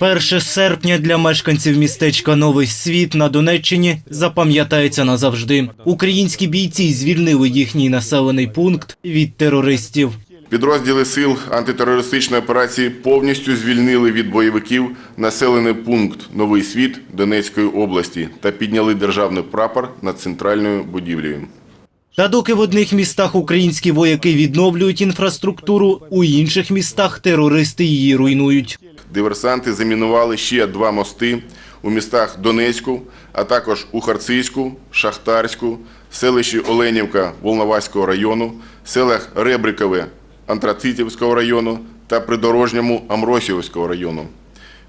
1 серпня для мешканців містечка Новий Світ на Донеччині запам'ятається назавжди. Українські бійці звільнили їхній населений пункт від терористів. Підрозділи сил антитерористичної операції повністю звільнили від бойовиків населений пункт Новий Світ Донецької області та підняли державний прапор над центральною будівлею. Та доки в одних містах українські вояки відновлюють інфраструктуру, у інших містах терористи її руйнують. Диверсанти замінували ще два мости у містах Донецьку, а також у Харцизьку, Шахтарську, селищі Оленівка Волноваського району, селах Ребрикове Антрацитівського району та придорожньому Амросівського району.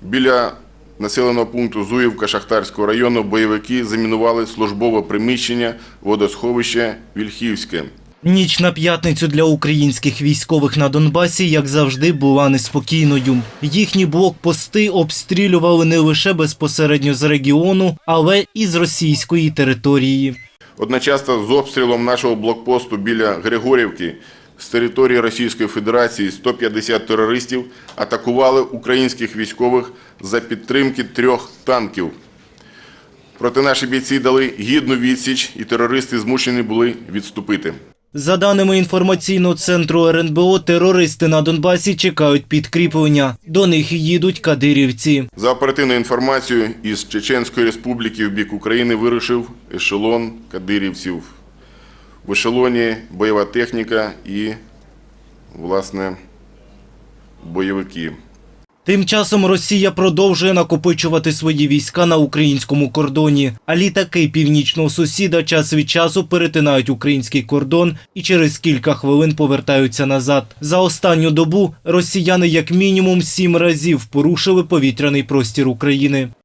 Біля населеного пункту Зуївка Шахтарського району бойовики замінували службове приміщення водосховища Вільхівське. Ніч на п'ятницю для українських військових на Донбасі, як завжди, була неспокійною. Їхні блокпости обстрілювали не лише безпосередньо з регіону, але і з російської території. Одночасно з обстрілом нашого блокпосту біля Григорівки з території Російської Федерації 150 терористів атакували українських військових за підтримки трьох танків. Проте наші бійці дали гідну відсіч, і терористи змушені були відступити. За даними інформаційного центру РНБО, терористи на Донбасі чекають підкріплення. До них їдуть кадирівці. За оперативною інформацією, із Чеченської республіки в бік України вирушив ешелон кадирівців. В ешелоні бойова техніка і, власне, бойовики. Тим часом Росія продовжує накопичувати свої війська на українському кордоні. А літаки північного сусіда час від часу перетинають український кордон і через кілька хвилин повертаються назад. За останню добу росіяни як мінімум сім разів порушили повітряний простір України.